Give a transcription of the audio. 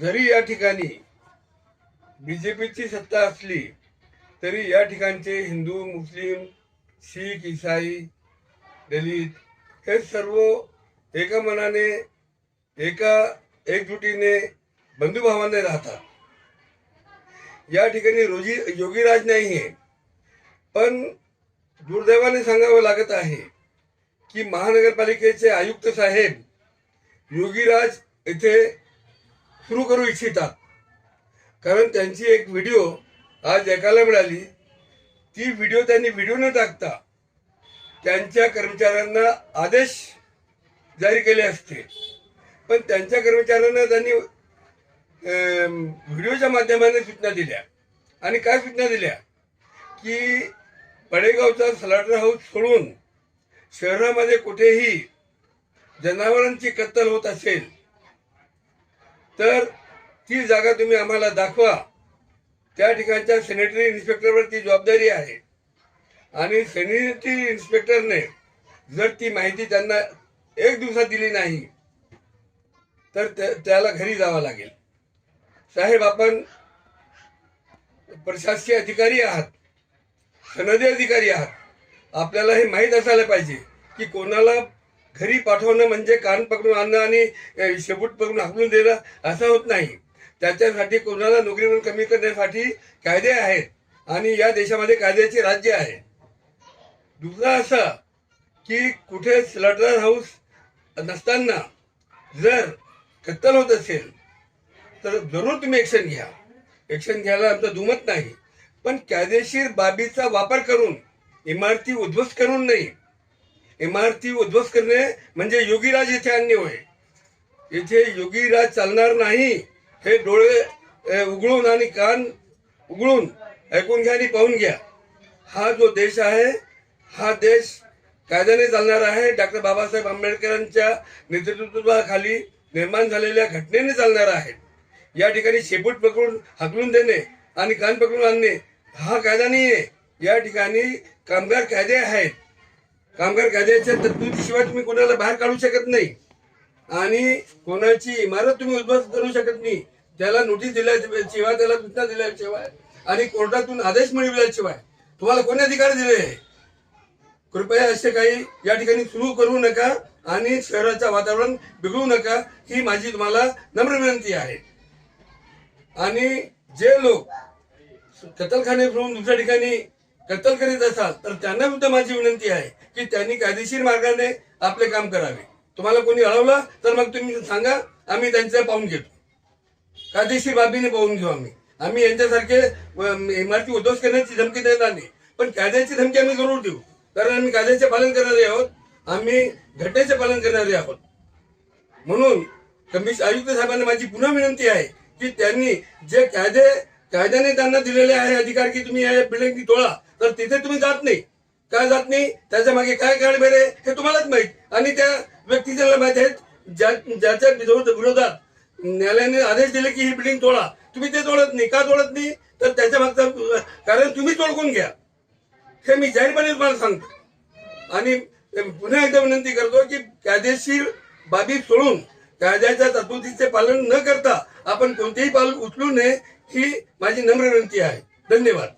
जरी या ठिकाणी बीजेपीची सत्ता असली तरी या ठिकाणचे हिंदू मुस्लिम शीख इसाई दलित हे सर्व एका मनाने एका एकजुटीने बंधुभावाने राहतात. या ठिकाणी रोजी योगीराज नाही आहे पण दुर्दैवाने सांगावं लागत आहे की महानगरपालिकेचे आयुक्त साहेब योगीराज येथे सुरू करू इच्छितात. कारण त्यांची एक व्हिडिओ आज ऐकायला मिळाली. ती व्हिडिओ त्यांनी व्हिडिओ न टाकता त्यांच्या कर्मचाऱ्यांना आदेश जारी केले असते. पण त्यांच्या कर्मचाऱ्यांना त्यांनी व्हिडिओच्या माध्यमाने सूचना दिल्या. आणि काय सूचना दिल्या? की पडेगावचा स्लॉटर हाऊस सोडून शहरामध्ये कुठेही जनावरांची कत्तल होत असेल तर ती जागा तुम्ही आम्हाला दाखवा. त्या ठिकाणच्या सॅनिटरी इन्स्पेक्टरवर ती जबाबदारी आहे. आणि सॅनिटरी इन्स्पेक्टरने जर ती माहिती त्यांना एक दिवसात दिली नाही तर त्या- त्याला घरी जावं लागेल. साहेब आपण प्रशासकीय अधिकारी आहात सनदी अधिकारी आहात. आपल्याला हे माहीत असायला पाहिजे की कोणाला घरी पाठवणं म्हणजे कान पकडून आणणं आणि शेपूट पकडून हाकलून देणं असं होत नाही. त्याच्यासाठी कोणाला नोकरीवरून कमी करण्यासाठी कायदे आहेत आणि या देशामध्ये कायद्याचे राज्य आहे. दुसरा असा की कुठे स्लटर हाऊस नसताना जर कत्तल होत असेल तर जरूर तुम्ही एक्शन घ्या. एक्शन घ्यायला आमचं दुमत नाही. पण कायदेशीर बाबीचा वापर करून इमारती उद्ध्वस्त करून नाही इमारती उद्ध्वस्त करणे म्हणजे योगीराज येथे आणणे होय. येथे योगीराज चालणार नाही. हे डोळे उघडून आणि कान उघडून ऐकून घ्या आणि पाहून घ्या. हा जो देश आहे हा देश कायद्याने चालणार आहे. डॉक्टर बाबासाहेब आंबेडकरांच्या नेतृत्वाखाली निर्माण झालेल्या घटनेने चालणार आहे. या ठिकाणी शेपूट पकडून हाकलून देणे आणि कान पकडून आणणे हा कायदा नाही आहे या ठिकाणी कामगार कायदे आहेत. कामगार कायद्याच्या तरतुदीशिवाय तुम्ही कोणाला बाहेर काढू शकत नाही. आणि कोणाची इमारत तुम्ही उद्ध्वस्त करू शकत नाही. त्याला नोटीस दिल्याशिवाय त्याला सूचना दिल्याशिवाय आणि कोर्टातून आदेश मिळविल्याशिवाय तुम्हाला कोणी अधिकार दिले? कृपया असे काही या ठिकाणी सुरू करू नका आणि शहराचं वातावरण बिघडू नका ही माझी तुम्हाला नम्र विनंती आहे. आणि जे लोक कतलखाने फिरून दुसऱ्या ठिकाणी कत्तल करीत असाल तर त्यांना सुद्धा माझी विनंती आहे की त्यांनी कायदेशीर मार्गाने आपले काम करावे. तुम्हाला कोणी अडवलं तर मग तुम्ही सांगा आम्ही त्यांचं पाहून घेतो. कायदेशीर बाबीने पाहून घेऊ आम्ही. आम्ही यांच्यासारखे इमारती उद्ध्वस्त करण्याची धमकी देणार नाही. पण कायद्याची धमकी आम्ही जरूर देऊ. कारण आम्ही कायद्याचे पालन करणारे आहोत. आम्ही घटनेचे पालन करणारे आहोत. म्हणून कमिश आयुक्त साहेबांना माझी पुन्हा विनंती आहे की त्यांनी जे कायदे कायद्याने त्यांना दिलेले आहे अधिकार की तुम्ही या बिल्डिंग तोळा तर तिथे तुम्ही जात नाही. काय जात नाही? त्याच्यामागे काय कारण बेरे हे तुम्हालाच माहीत. आणि त्या व्यक्तीच्या माहीत आहेत ज्या ज्याच्या विरोधात न्यायालयाने आदेश दिले की ही बिल्डिंग तोडा. तुम्ही ते तोडत नाही. का तोडत नाही? तर त्याच्या मागचं कारण तुम्हीच ओळखून घ्या. हे मी जाहीरपणे तुम्हाला सांगतो. आणि पुन्हा एकदा विनंती करतो की कायदेशीर बाबी सोडून कायद्याच्या तरतुदीचे पालन न करता आपण कोणतेही पाऊल उचलू नये ही माझी नम्र विनंती आहे. धन्यवाद.